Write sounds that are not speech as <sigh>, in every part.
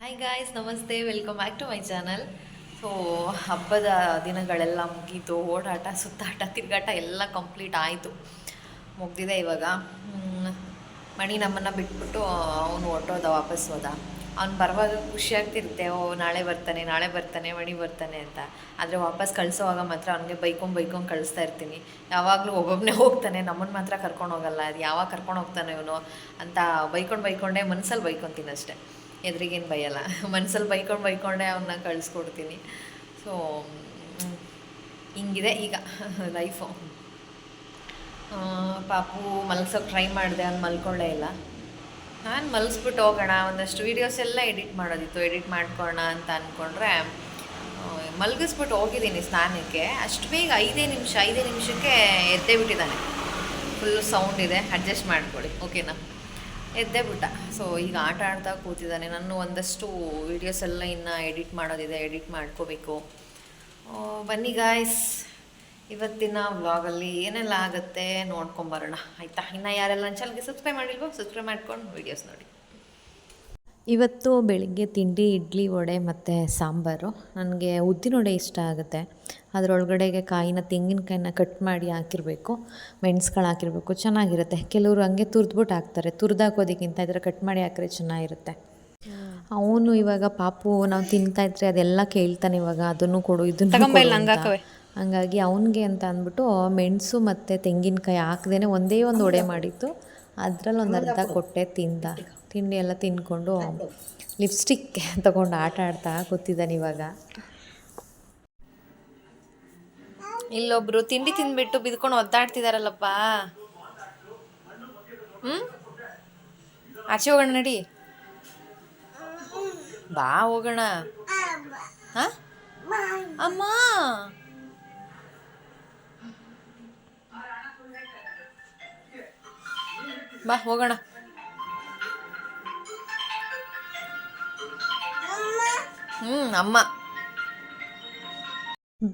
Hi guys ನಮಸ್ತೆ. Welcome back to my channel so ಹಬ್ಬದ ದಿನಗಳೆಲ್ಲ ಮುಗೀತು. ಓಡಾಟ, ಸುತ್ತಾಟ, ತಿರುಗಾಟ ಎಲ್ಲ ಕಂಪ್ಲೀಟ್ ಆಯಿತು. ಮುಗ್ದಿದೆ ಇವಾಗ. ಮಣಿ ನಮ್ಮನ್ನು ಬಿಟ್ಬಿಟ್ಟು ಅವನು ಹೊಟ್ಟೋದ ವಾಪಸ್ ಹೋದ. ಅವ್ನು ಬರುವಾಗ ಖುಷಿ ಆಗ್ತಿರುತ್ತೆ. ಓ, ನಾಳೆ ಬರ್ತಾನೆ ನಾಳೆ ಬರ್ತಾನೆ, ಮಣಿ ಬರ್ತಾನೆ ಅಂತ. ಆದರೆ ವಾಪಸ್ ಕಳಿಸೋವಾಗ ಮಾತ್ರ ಅವನಿಗೆ ಬೈಕೊಂಡು ಬೈಕೊಂಡು ಕಳಿಸ್ತಾ ಇರ್ತೀನಿ. ಯಾವಾಗಲೂ ಒಬ್ಬೊಬ್ಬನೇ ಹೋಗ್ತಾನೆ. ನಮ್ಮನ್ನು ಮಾತ್ರ ಕರ್ಕೊಂಡು ಹೋಗಲ್ಲ. ಅದು ಯಾವಾಗ ಕರ್ಕೊಂಡು ಹೋಗ್ತಾನೆ ಇವನು ಅಂತ ಬೈಕೊಂಡು ಬೈಕೊಂಡೆ ಮನಸ್ಸಲ್ಲಿ ಬೈಕೊತೀನಿ ಅಷ್ಟೇ. ಎದುರಿಗೇನು ಬೈಯಲ್ಲ. ಮನಸ್ಸಲ್ಲಿ ಬೈಕೊಂಡು ಬೈಕೊಂಡೆ ಅವನ್ನ ಕಳಿಸ್ಕೊಡ್ತೀನಿ. ಸೊ ಹಿಂಗಿದೆ ಈಗ ಲೈಫು ಪಾಪು ಮಲಗ್ಸೋಕೆ ಟ್ರೈ ಮಾಡಿದೆ, ಅವ್ನು ಮಲ್ಕೊಳ್ಳೇ ಇಲ್ಲ. ನಾನು ಮಲಗಿಸ್ಬಿಟ್ಟು ಹೋಗೋಣ, ಒಂದಷ್ಟು ವೀಡಿಯೋಸ್ ಎಲ್ಲ ಎಡಿಟ್ ಮಾಡೋದಿತ್ತು. ಎಡಿಟ್ ಮಾಡ್ಕೊಳ್ಳೋಣ ಅಂತ ಅಂದ್ಕೊಂಡ್ರೆ ಮಲಗಿಸ್ಬಿಟ್ಟು ಹೋಗಿದ್ದೀನಿ ಸ್ನಾನಕ್ಕೆ. ಅಷ್ಟು ಬೇಗ ಐದೇ ನಿಮಿಷ, ಐದೇ ನಿಮಿಷಕ್ಕೆ ಎದ್ದೇ ಬಿಟ್ಟಿದ್ದಾನೆ. ಫುಲ್ಲು ಸೌಂಡ್ ಇದೆ. ಅಡ್ಜಸ್ಟ್ ಮಾಡ್ಕೊಳ್ಳಿ. ಓಕೆನಾ ಎದ್ದೇ ಬಿಟ್ಟ. ಸೊ ಈಗ ಆಟ ಆಡ್ತಾ ಕೂತಿದ್ದಾನೆ. ನಾನು ಒಂದಷ್ಟು ವೀಡಿಯೋಸ್ ಎಲ್ಲ ಇನ್ನು ಎಡಿಟ್ ಮಾಡೋದಿದೆ ಎಡಿಟ್ ಮಾಡ್ಕೋಬೇಕು. ಬನ್ನಿ ಗಾಯ್ಸ್ ಇವತ್ತಿನ ವ್ಲಾಗಲ್ಲಿ ಏನೆಲ್ಲ ಆಗುತ್ತೆ ನೋಡ್ಕೊಂಬರೋಣ. ಆಯಿತಾ? ಇನ್ನು ಯಾರೆಲ್ಲ ನನ್ನ ಚಾನಲ್ಗೆ ಸಬ್ಸ್ಕ್ರೈಬ್ ಮಾಡಿಲ್ವೋ ಸಬ್ಸ್ಕ್ರೈಬ್ ಮಾಡ್ಕೊಂಡು ವೀಡಿಯೋಸ್ ನೋಡಿ. ಇವತ್ತು ಬೆಳಿಗ್ಗೆ ತಿಂಡಿ ಇಡ್ಲಿ ವಡೆ ಮತ್ತು ಸಾಂಬಾರು ನನಗೆ ಉದ್ದಿನ ವಡೆ ಇಷ್ಟ ಆಗುತ್ತೆ. ಅದರೊಳಗಡೆಗೆ ಕಾಯಿನ ತೆಂಗಿನಕಾಯಿನ ಕಟ್ ಮಾಡಿ ಹಾಕಿರಬೇಕು. ಮೆಣಸುಗಳು ಹಾಕಿರಬೇಕು. ಚೆನ್ನಾಗಿರುತ್ತೆ. ಕೆಲವರು ಹಂಗೆ ತುರಿದ್ಬಿಟ್ಟು ಹಾಕ್ತಾರೆ. ತುರಿದಾಕೋದಕ್ಕಿಂತ ಇದರ ಕಟ್ ಮಾಡಿ ಹಾಕಿದ್ರೆ ಚೆನ್ನಾಗಿರುತ್ತೆ. ಅವನು ಇವಾಗ ಪಾಪು ನಾವು ತಿಂತಾ ಇದ್ರೆ ಅದೆಲ್ಲ ಕೇಳ್ತಾನೆ ಇವಾಗ. ಅದನ್ನು ಕೊಡು ಇದನ್ನು ಹಂಗಾಗಿ ಅವನಿಗೆ ಅಂತ ಅಂದ್ಬಿಟ್ಟು ಮೆಣಸು ಮತ್ತು ತೆಂಗಿನಕಾಯಿ ಹಾಕ್ದೇ ಒಂದೇ ಒಂದು ವಡೆ ಮಾಡಿತ್ತು ಅದರಲ್ಲಿ ಒಂದು ಅರ್ಧ ಕೊಟ್ಟೆ ತಿಂದ. ತಿಂಡಿ ಎಲ್ಲ ತಿನ್ಕೊಂಡು ಲಿಪ್ಸ್ಟಿಕ್ ತಗೊಂಡು ಆಟ ಆಡ್ತಾ ಕೂತಿದ್ದಾನೆ ಇವಾಗ. ಇಲ್ಲೊಬ್ರು ತಿಂಡಿ ತಿಂದ್ಬಿಟ್ಟು ಬಿದ್ಕೊಂಡು ಒದ್ದಾಡ್ತಿದಾರಲ್ಲಪ್ಪ. ಹ್ಮ್? ಆಚೆ ಹೋಗೋಣ ನಡಿ. ಬಾ ಹೋಗೋಣ. ಹಾಂ? ಅಮ್ಮ. ಬಾ ಹೋಗೋಣ. ಹ್ಮ್ ಅಮ್ಮ.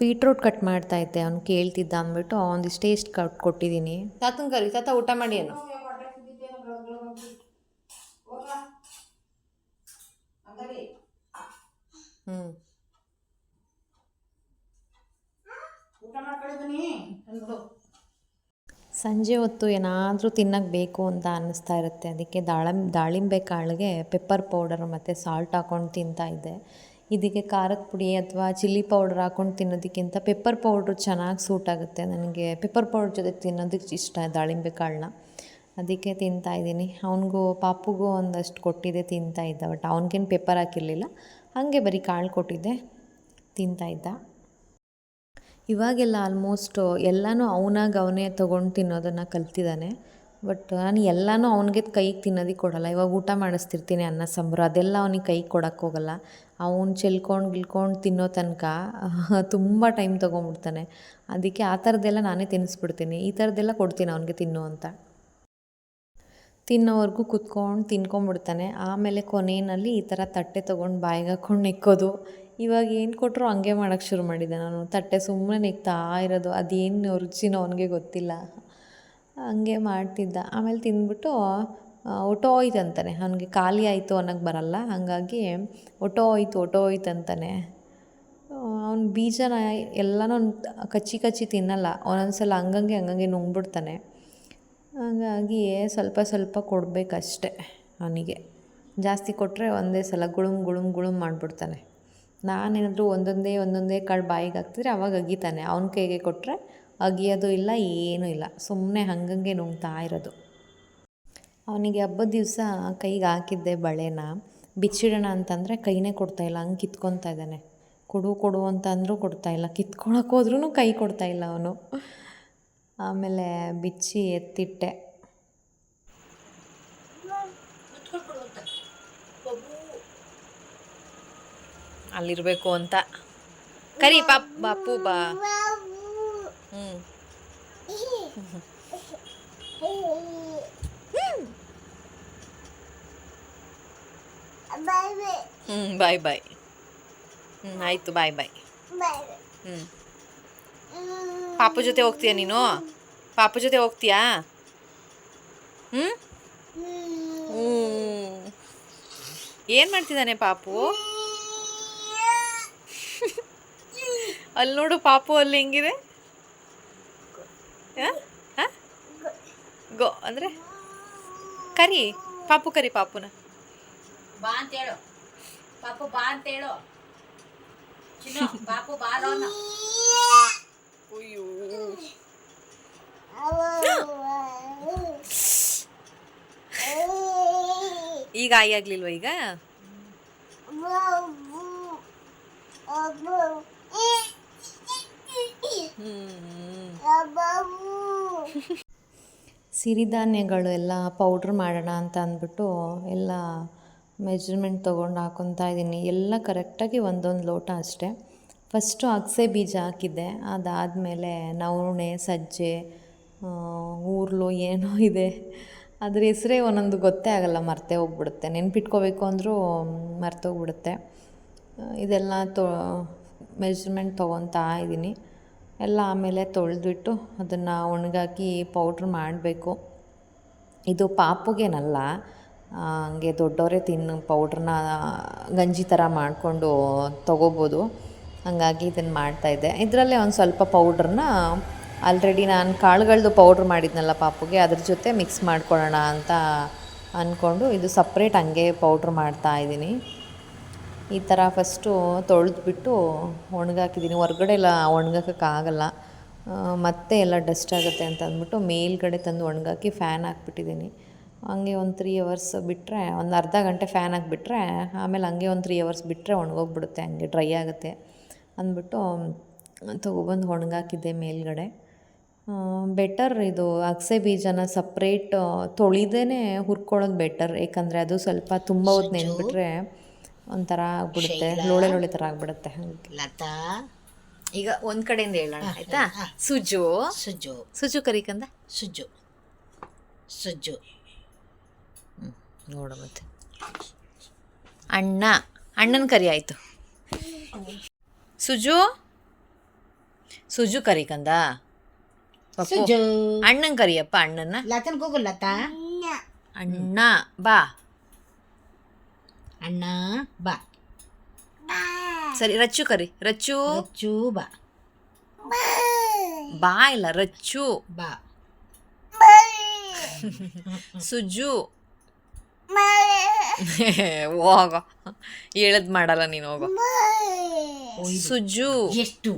ಬೀಟ್ರೂಟ್ ಕಟ್ ಮಾಡ್ತಾ ಇದ್ದೆ ಅವ್ನು ಕೇಳ್ತಿದ್ದ ಅಂದ್ಬಿಟ್ಟು ಒಂದಿಷ್ಟು ಟೇಸ್ಟ್ ಕಟ್ ಕೊಟ್ಟಿದ್ದೀನಿ. ತಾತನ ಕರಿ ತಾತ ಊಟ ಮಾಡಿ ಏನು? ಹ್ಮ್. ಸಂಜೆ ಹೊತ್ತು ಏನಾದರೂ ತಿನ್ನಕ್ಕೆ ಬೇಕು ಅಂತ ಅನ್ನಿಸ್ತಾ ಇರುತ್ತೆ. ಅದಕ್ಕೆ ದಾಳಂ ದಾಳಿಂಬೆ ಕಾಳಿಗೆ ಪೆಪ್ಪರ್ ಪೌಡರ್ ಮತ್ತು ಸಾಲ್ಟ್ ಹಾಕ್ಕೊಂಡು ತಿಂತಾ ಇದ್ದೆ. ಇದಕ್ಕೆ ಖಾರದ ಪುಡಿ ಅಥವಾ ಚಿಲ್ಲಿ ಪೌಡ್ರ್ ಹಾಕೊಂಡು ತಿನ್ನೋದಕ್ಕಿಂತ ಪೆಪ್ಪರ್ ಪೌಡ್ರು ಚೆನ್ನಾಗಿ ಸೂಟ್ ಆಗುತ್ತೆ. ನನಗೆ ಪೆಪ್ಪರ್ ಪೌಡ್ರ್ ಜೊತೆ ತಿನ್ನೋದಕ್ಕೆ ಇಷ್ಟ ದಾಳಿಂಬೆ ಕಾಳನ್ನ. ಅದಕ್ಕೆ ತಿಂತಾ ಇದ್ದೀನಿ. ಅವನಿಗೂ, ಪಾಪುಗೂ ಒಂದಷ್ಟು ಕೊಟ್ಟಿದ್ದೆ ತಿಂತಾ ಇದ್ದ ಬಟ್ ಅವನಿಗೇನು ಪೆಪ್ಪರ್ ಹಾಕಿರಲಿಲ್ಲ. ಹಾಗೆ ಬರೀ ಕಾಳು ಕೊಟ್ಟಿದ್ದೆ, ತಿಂತಾ ಇದ್ದ. ಇವಾಗೆಲ್ಲ ಆಲ್ಮೋಸ್ಟ್ ಎಲ್ಲನೂ ಅವನಾಗ ಅವನೇ ತೊಗೊಂಡು ತಿನ್ನೋದನ್ನು ಕಲ್ತಿದ್ದಾನೆ. ಬಟ್ ನಾನು ಎಲ್ಲನೂ ಅವನಿಗೆ ಕೈಗೆ ತಿನ್ನೋದಕ್ಕೆ ಕೊಡಲ್ಲ. ಇವಾಗ ಊಟ ಮಾಡಿಸ್ತಿರ್ತೀನಿ ಅನ್ನ, ಸಾಂಬಾರು ಅದೆಲ್ಲ ಅವನಿಗೆ ಕೈಗೆ ಕೊಡೋಕ್ಕೋಗಲ್ಲ ಅವ್ನು ಚೆಲ್ಕೊಂಡು ಗಿಲ್ಕೊಂಡು ತಿನ್ನೋ ತನಕ <laughs> ತುಂಬ ಟೈಮ್ ತೊಗೊಂಬಿಡ್ತಾನೆ. ಅದಕ್ಕೆ ಆ ಥರದ್ದೆಲ್ಲ ನಾನೇ ತಿನ್ನಿಸ್ಬಿಡ್ತೀನಿ ಈ ಥರದ್ದೆಲ್ಲ ಕೊಡ್ತೀನಿ ಅವನಿಗೆ ತಿನ್ನು ಅಂತ. ತಿನ್ನೋವರೆಗೂ ಕುತ್ಕೊಂಡು ತಿನ್ಕೊಂಬಿಡ್ತಾನೆ. ಆಮೇಲೆ ಕೊನೆಯಲ್ಲಿ ಈ ಥರ ತಟ್ಟೆ ತೊಗೊಂಡು ಬಾಯಿಗೆ ಹಾಕ್ಕೊಂಡು ನೆಕ್ಕೋದು. ಇವಾಗ ಏನು ಕೊಟ್ಟರು ಹಂಗೆ ಮಾಡೋಕ್ಕೆ ಶುರು ಮಾಡಿದ್ದೆ ನಾನು. ತಟ್ಟೆ ಸುಮ್ಮನೆ ನೆಕ್ತಾ ಇರೋದು. ಅದೇನು ರುಚಿನೋ ಅವನಿಗೆ ಗೊತ್ತಿಲ್ಲ. ಹಂಗೆ ಮಾಡ್ತಿದ್ದ. ಆಮೇಲೆ ತಿಂದ್ಬಿಟ್ಟು ಒಟೋ ಹೋಯ್ತು ಅಂತಾನೆ. ಅವನಿಗೆ ಖಾಲಿ ಆಯಿತು ಅನ್ನೋಕ್ಕೆ ಬರಲ್ಲ. ಹಾಗಾಗಿ ಒಟೋ ಹೋಯ್ತು ಅಂತಾನೆ. ಅವ್ನು ಬೀಜನ ಎಲ್ಲನೂ ಕಚ್ಚಿ ಕಚ್ಚಿ ತಿನ್ನಲ್ಲ. ಒಂದೊಂದು ಸಲ ಹಂಗಂಗೆ ಹಂಗಂಗೆ ನುಂಗ್ಬಿಡ್ತಾನೆ. ಹಾಗಾಗಿ ಸ್ವಲ್ಪ ಸ್ವಲ್ಪ ಕೊಡಬೇಕಷ್ಟೆ ಅವನಿಗೆ. ಜಾಸ್ತಿ ಕೊಟ್ಟರೆ ಒಂದೇ ಸಲ ಗುಳುಮ್ ಗುಳುಮ್ ಗುಳುಮ್ ಮಾಡಿಬಿಡ್ತಾನೆ. ನಾನೇನಾದರೂ ಒಂದೊಂದೇ ಒಂದೊಂದೇ ಕಾಳು ಬಾಯಿಗೆ ಹಾಕ್ತಿದ್ರೆ ಅವಾಗ ಅಗಿತಾನೆ. ಅವನ ಕೈಗೆ ಕೊಟ್ಟರೆ ಅಗಿಯೋದು ಇಲ್ಲ, ಏನೂ ಇಲ್ಲ. ಸುಮ್ಮನೆ ಹಂಗಂಗೆ ನುಂಗ್ತಾ ಇರೋದು. ಅವನಿಗೆ ಹಬ್ಬದ ದಿವಸ ಕೈಗೆ ಹಾಕಿದ್ದೆ ಬಳೆನ. ಬಿಚ್ಚಿಡೋಣ ಅಂತಂದರೆ ಕೈನೇ ಕೊಡ್ತಾಯಿಲ್ಲ ಹಂಗೆ ಕಿತ್ಕೊತಾ ಇದ್ದಾನೆ. ಕೊಡು ಕೊಡು ಅಂತ ಅಂದರೂ ಕೊಡ್ತಾಯಿಲ್ಲ ಕಿತ್ಕೊಳಕ್ಕೆ ಹೋದ್ರೂ ಕೈ ಕೊಡ್ತಾಯಿಲ್ಲ ಅವನು. ಆಮೇಲೆ ಬಿಚ್ಚಿ ಎತ್ತಿಟ್ಟೆ. ಅಲ್ಲಿರಬೇಕು ಅಂತ. ಕರಿ, ಪಾಪ್, ಬಾಪು, ಬಾ. ಹ್ಮ್ ಬಾಯ್ ಬಾಯ್ ಹ್ಞೂ ಆಯಿತು ಬಾಯ್ ಬಾಯ್ ಹ್ಞೂ ಪಾಪು ಜೊತೆ ಹೋಗ್ತೀಯಾ ನೀನು? ಪಾಪು ಜೊತೆ ಹೋಗ್ತೀಯಾ? ಹ್ಞೂ ಹ್ಞೂ ಏನು ಮಾಡ್ತಿದ್ದಾನೆ ಪಾಪು? ಅಲ್ಲಿ ನೋಡು ಪಾಪು ಅಲ್ಲಿ ಹೆಂಗಿದೆ? ಗೋ ಅಂದರೆ? ಕರಿ ಪಾಪು ಕರಿ ಪಾಪುನ. ಬಾ ಅಂತ ಹೇಳು. ಪಾಪು ಬಾ ಅಂತ ಹೇಳು. ಚಿನ್ನು ಪಾಪು ಬಾರೋ ಅಯ್ಯೋ. ಈಗ ಆಯಿ ಆಗ್ಲಿಲ್ವ ಈಗ? ಸಿರಿಧಾನ್ಯಗಳು ಎಲ್ಲ ಪೌಡ್ರ್ ಮಾಡೋಣ ಅಂತ ಅಂದ್ಬಿಟ್ಟು ಎಲ್ಲ ಮೆಜರ್ಮೆಂಟ್ ತೊಗೊಂಡು ಹಾಕೊತಾ ಇದ್ದೀನಿ ಎಲ್ಲ ಕರೆಕ್ಟಾಗಿ ಒಂದೊಂದು ಲೋಟ ಅಷ್ಟೇ. ಫಸ್ಟು ಅಗಸೆ ಬೀಜ ಹಾಕಿದ್ದೆ. ಅದಾದಮೇಲೆ ನವಣೆ, ಸಜ್ಜೆ ಊರ್ಲು ಏನೋ ಇದೆ. ಅದ್ರ ಹೆಸರೇ ಒಂದೊಂದು ಗೊತ್ತೇ ಆಗಲ್ಲ, ಮರ್ತೇ ಹೋಗ್ಬಿಡುತ್ತೆ. ನೆನ್ಪಿಟ್ಕೋಬೇಕು ಅಂದರೂ ಮರ್ತೋಗ್ಬಿಡುತ್ತೆ ಇದೆಲ್ಲ ತೊ ಮೆಜರ್ಮೆಂಟ್ ತೊಗೊತಾ ಇದ್ದೀನಿ ಎಲ್ಲ ಆಮೇಲೆ ತೊಳೆದ್ಬಿಟ್ಟು ಅದನ್ನು ಒಣಗಾಕಿ ಪೌಡ್ರ್ ಮಾಡಬೇಕು. ಇದು ಪಾಪುಗೇನಲ್ಲ ಹಂಗೆ ದೊಡ್ಡವರೇ ತಿನ್ನು ಪೌಡ್ರನ್ನ ಗಂಜಿ ಥರ ಮಾಡಿಕೊಂಡು ತೊಗೋಬೋದು. ಹಾಗಾಗಿ ಇದನ್ನು ಮಾಡ್ತಾಯಿದ್ದೆ ಇದರಲ್ಲೇ ಒಂದು ಸ್ವಲ್ಪ ಪೌಡ್ರನ್ನ ಆಲ್ರೆಡಿ ನಾನು ಕಾಳುಗಳದ್ದು ಪೌಡ್ರ್ ಮಾಡಿದ್ನಲ್ಲ ಪಾಪುಗೆ, ಅದ್ರ ಜೊತೆ ಮಿಕ್ಸ್ ಮಾಡ್ಕೊಳ್ಳೋಣ ಅಂತ ಅಂದ್ಕೊಂಡು ಇದು ಸಪ್ರೇಟ್ ಹಂಗೆ ಪೌಡ್ರ್ ಮಾಡ್ತಾ ಇದ್ದೀನಿ. ಈ ಥರ ಫಸ್ಟು ತೊಳೆದ್ಬಿಟ್ಟು ಒಣಗಾಕಿದ್ದೀನಿ. ಹೊರ್ಗಡೆ ಎಲ್ಲ ಒಣಗಾಕೋಕ್ಕಾಗಲ್ಲ ಮತ್ತೆ ಎಲ್ಲ ಡಸ್ಟ್ ಆಗುತ್ತೆ ಅಂತ ಅಂದ್ಬಿಟ್ಟು ಮೇಲ್ಗಡೆ ತಂದು ಒಣಗಾಕಿ ಫ್ಯಾನ್ ಹಾಕ್ಬಿಟ್ಟಿದ್ದೀನಿ. ಹಂಗೆ ಒಂದು ತ್ರೀ ಅವರ್ಸ್ ಬಿಟ್ಟರೆ ಒಂದು ಅರ್ಧ ಗಂಟೆ ಫ್ಯಾನ್ ಹಾಕಿಬಿಟ್ರೆ ಆಮೇಲೆ ಹಂಗೆ ಒಂದು ತ್ರೀ ಅವರ್ಸ್ ಬಿಟ್ಟರೆ ಒಣಗೋಗ್ಬಿಡುತ್ತೆ ಹಂಗೆ ಡ್ರೈ ಆಗುತ್ತೆ ಅಂದ್ಬಿಟ್ಟು ತೊಗೊಬಂದು ಒಣಗಾಕಿದ್ದೆ ಮೇಲ್ಗಡೆ. ಬೆಟರ್ ಇದು ಅಗಸೆ ಬೀಜನ ಸಪ್ರೇಟ್ ತೊಳಿದೇ ಹುರ್ಕೊಳ್ಳೋದು ಬೆಟರ್ ಏಕೆಂದರೆ ಅದು ಸ್ವಲ್ಪ ತುಂಬ ಹೊತ್ತು ನೆನ್ಬಿಟ್ರೆ ಒಂಥರ ಆಗ್ಬಿಡುತ್ತೆ ಲೋಳೆ ಲೋಳೆ ಥರ ಆಗ್ಬಿಡುತ್ತೆ ಹಾಗೆ. ಲತಾ. ಈಗ ಒಂದು ಕಡೆಯಿಂದ ಹೇಳೋಣ ಆಯಿತಾ? ಸುಜು ಸುಜು. ಸುಜು ಕರಿಕಂದ? ಸುಜು. ಸುಜ್ಜು ನೋಡು ಮತ್ತೆ. ಅಣ್ಣ ಅಣ್ಣನ ಕರಿ ಆಯ್ತು. ಸುಜು? ಸುಜು ಕರಿ ಕಂದ? ಅಣ್ಣನ ಅಣ್ಣನ್ ಕರಿಯಪ್ಪ ಅಣ್ಣನ ಲತನ್ ಕೂಗಲ್ಲ ಅಣ್ಣ. ಬಾ. ಅಣ್ಣ ಬಾ. ಸರಿ ರಚ್ಚು ಕರಿ. ರಚ್ಚು. ರಚ್ಚು ಬಾ. ಬಾ. ಇಲ್ಲ ರಚ್ಚು. ಬಾ. ಸುಜು. <laughs> ಹೋಗ. ಹೇಳದ್ ಮಾಡಲ್ಲ ನೀನು ಹೋಗೋ. ಸುಜು. ಎಷ್ಟು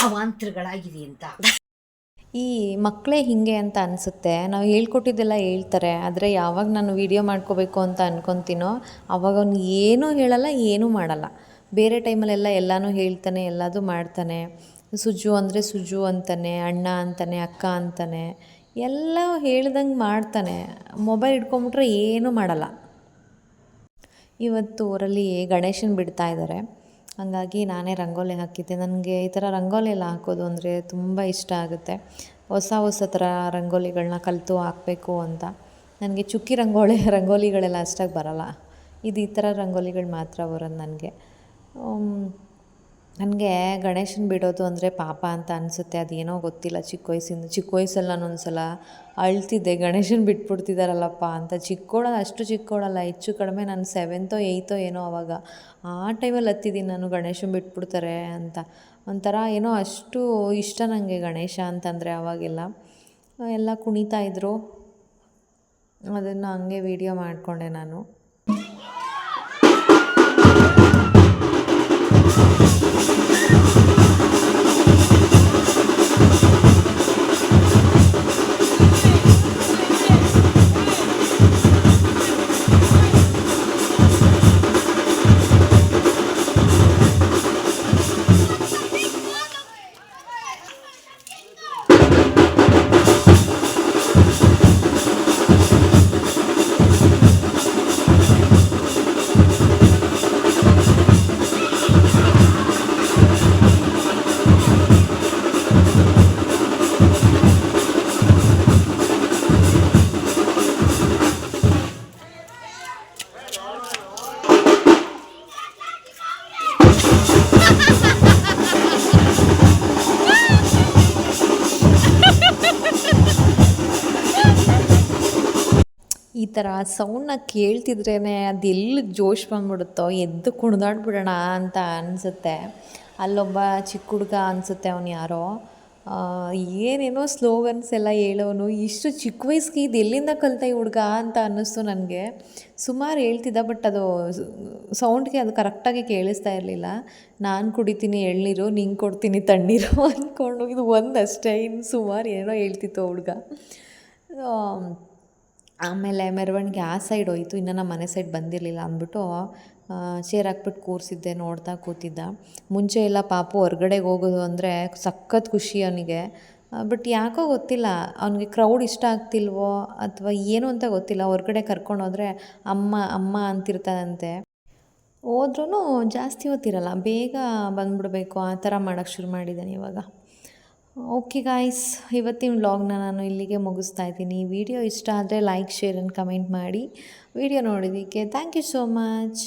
ಅವಾಂತರಗಳಾಗಿದೆ ಅಂತ. ಈ ಮಕ್ಕಳೇ ಹಿಂಗೆ ಅಂತ ಅನಿಸುತ್ತೆ. ನಾವು ಹೇಳ್ಕೊಟ್ಟಿದ್ದೆಲ್ಲ ಹೇಳ್ತಾರೆ. ಆದರೆ ಯಾವಾಗ ನಾನು ವೀಡಿಯೋ ಮಾಡ್ಕೋಬೇಕು ಅಂತ ಅನ್ಕೊತೀನೋ ಅವಾಗ ಅವ್ನು ಏನೂ ಹೇಳಲ್ಲ ಏನೂ ಮಾಡಲ್ಲ. ಬೇರೆ ಟೈಮಲ್ಲೆಲ್ಲ ಎಲ್ಲನೂ ಹೇಳ್ತಾನೆ ಎಲ್ಲದೂ ಮಾಡ್ತಾನೆ. ಸುಜು ಅಂದರೆ ಸುಜು ಅಂತಾನೆ ಅಣ್ಣ ಅಂತಾನೆ ಅಕ್ಕ ಅಂತಾನೆ. ಎಲ್ಲ ಹೇಳ್ದಂಗೆ ಮಾಡ್ತಾನೆ. ಮೊಬೈಲ್ ಇಟ್ಕೊಂಬಿಟ್ರೆ ಏನೂ ಮಾಡಲ್ಲ. ಇವತ್ತು ಊರಲ್ಲಿ ಗಣೇಶನ ಬಿಡ್ತಾ ಇದ್ದಾರೆ ಹಾಗಾಗಿ ನಾನೇ ರಂಗೋಲಿ ಹಾಕಿದ್ದೆ. ನನಗೆ ಈ ಥರ ರಂಗೋಲಿ ಎಲ್ಲ ಹಾಕೋದು ಅಂದರೆ ತುಂಬ ಇಷ್ಟ ಆಗುತ್ತೆ. ಹೊಸ ಹೊಸ ಥರ ರಂಗೋಲಿಗಳನ್ನ ಕಲಿತು ಹಾಕಬೇಕು ಅಂತ. ನನಗೆ ಚುಕ್ಕಿ ರಂಗೋಲಿ ರಂಗೋಲಿಗಳೆಲ್ಲ ಅಷ್ಟಾಗಿ ಬರಲ್ಲ. ಇದು ಈ ಥರ ರಂಗೋಲಿಗಳು ಮಾತ್ರ ಬರೋದು ನನಗೆ. ನನಗೆ ಗಣೇಶನ ಬಿಡೋದು ಅಂದರೆ ಪಾಪ ಅಂತ ಅನಿಸುತ್ತೆ, ಅದೇನೋ ಗೊತ್ತಿಲ್ಲ. ಚಿಕ್ಕ ವಯಸ್ಸಿಂದ, ಚಿಕ್ಕ ವಯಸ್ಸಲ್ಲಿ ನಾನು ಒಂದು ಸಲ ಅಳ್ತಿದ್ದೆ, ಗಣೇಶನ ಬಿಟ್ಬಿಡ್ತಿದ್ದಾರಲ್ಲಪ್ಪ ಅಂತ. ಚಿಕ್ಕೋಳಲ್ಲ, ಅಷ್ಟು ಚಿಕ್ಕೋಳಲ್ಲ, ಹೆಚ್ಚು ಕಡಿಮೆ ನಾನು ಸೆವೆಂತೋ ಏಯ್ತೋ ಏನೋ ಅವಾಗ. ಆ ಟೈಮಲ್ಲಿ ಹತ್ತಿದ್ದೀನಿ ನಾನು ಗಣೇಶನ ಬಿಟ್ಬಿಡ್ತಾರೆ ಅಂತ. ಒಂಥರ ಏನೋ ಅಷ್ಟು ಇಷ್ಟ ನನಗೆ ಗಣೇಶ ಅಂತಂದರೆ ಅವಾಗೆಲ್ಲ. ಎಲ್ಲ ಕುಣಿತಾ ಇದ್ದರು ಅದನ್ನು ಹಂಗೆ ವೀಡಿಯೋ ಮಾಡಿಕೊಂಡೆ ನಾನು. ಥರ ಸೌಂಡ್ನ ಕೇಳ್ತಿದ್ರೇ ಅದು ಎಲ್ಲಿ ಜೋಶ್ ಬಂದ್ಬಿಡುತ್ತೋ, ಎದ್ದು ಕುಣಿದಾಡ್ಬಿಡೋಣ ಅಂತ ಅನಿಸುತ್ತೆ. ಅಲ್ಲೊಬ್ಬ ಚಿಕ್ಕ ಹುಡುಗ ಅನಿಸುತ್ತೆ ಅವನು ಯಾರೋ. ಏನೇನೋ ಸ್ಲೋಗನ್ಸ್ ಎಲ್ಲ ಹೇಳೋನು, ಇಷ್ಟು ಚಿಕ್ಕ ವಯಸ್ಸಿಗೆ ಇದು ಎಲ್ಲಿಂದ ಕಲಿತ ಈ ಹುಡುಗ ಅಂತ ಅನ್ನಿಸ್ತು ನನಗೆ. ಸುಮಾರು ಹೇಳ್ತಿದ್ದ ಬಟ್ ಅದು ಸೌಂಡ್ಗೆ ಅದು ಕರೆಕ್ಟಾಗಿ ಕೇಳಿಸ್ತಾ ಇರಲಿಲ್ಲ. ನಾನು ಕುಡಿತೀನಿ, ಎಳ್ನೀರು, ನಿಂಗೆ ಕೊಡ್ತೀನಿ, ತಣ್ಣೀರು ಅಂದ್ಕೊಂಡು ಇದು ಒಂದಷ್ಟೇ ಇನ್ನು ಸುಮಾರು ಏನೋ ಹೇಳ್ತಿತ್ತು ಹುಡುಗ. ಆಮೇಲೆ ಮೆರವಣಿಗೆ ಆ ಸೈಡ್ ಹೋಯಿತು, ಇನ್ನು ನಮ್ಮ ಮನೆ ಸೈಡ್ ಬಂದಿರಲಿಲ್ಲ ಅಂದ್ಬಿಟ್ಟು ಚೇರ್ ಹಾಕ್ಬಿಟ್ಟು ಕೂರಿಸಿದ್ದೆ, ನೋಡ್ತಾ ಕೂತಿದ್ದ. ಮುಂಚೆ ಎಲ್ಲ ಪಾಪು ಹೊರ್ಗಡೆಗೆ ಹೋಗೋದು ಅಂದರೆ ಸಖತ್ ಖುಷಿ ಅವನಿಗೆ. ಬಟ್ ಯಾಕೋ ಗೊತ್ತಿಲ್ಲ, ಅವನಿಗೆ ಕ್ರೌಡ್ ಇಷ್ಟ ಆಗ್ತಿಲ್ವೋ ಅಥವಾ ಏನು ಅಂತ ಗೊತ್ತಿಲ್ಲ. ಹೊರ್ಗಡೆ ಕರ್ಕೊಂಡೋದ್ರೆ ಅಮ್ಮ ಅಮ್ಮ ಅಂತಿರ್ತಾನಂತೆ ಹೋದ್ರೂ ಜಾಸ್ತಿ ಹೊತ್ತಿರಲ್ಲ, ಬೇಗ ಬಂದ್ಬಿಡ್ಬೇಕು, ಆ ಥರ ಮಾಡೋಕ್ಕೆ ಶುರು ಮಾಡಿದ್ದಾನೆ ಇವಾಗ. ಓಕೆ ಗಾಯ್ಸ್ ಇವತ್ತಿನ ವ್ಲಾಗ್ನ ನಾನು ಇಲ್ಲಿಗೆ ಮುಗಿಸ್ತಾ ಇದ್ದೀನಿ. ವಿಡಿಯೋ ಇಷ್ಟ ಆದರೆ ಲೈಕ್ ಶೇರ್ ಆ್ಯಂಡ್ ಕಮೆಂಟ್ ಮಾಡಿ. ವಿಡಿಯೋ ನೋಡಿದ್ದಕ್ಕೆ ಥ್ಯಾಂಕ್ ಯು ಸೋ ಮಚ್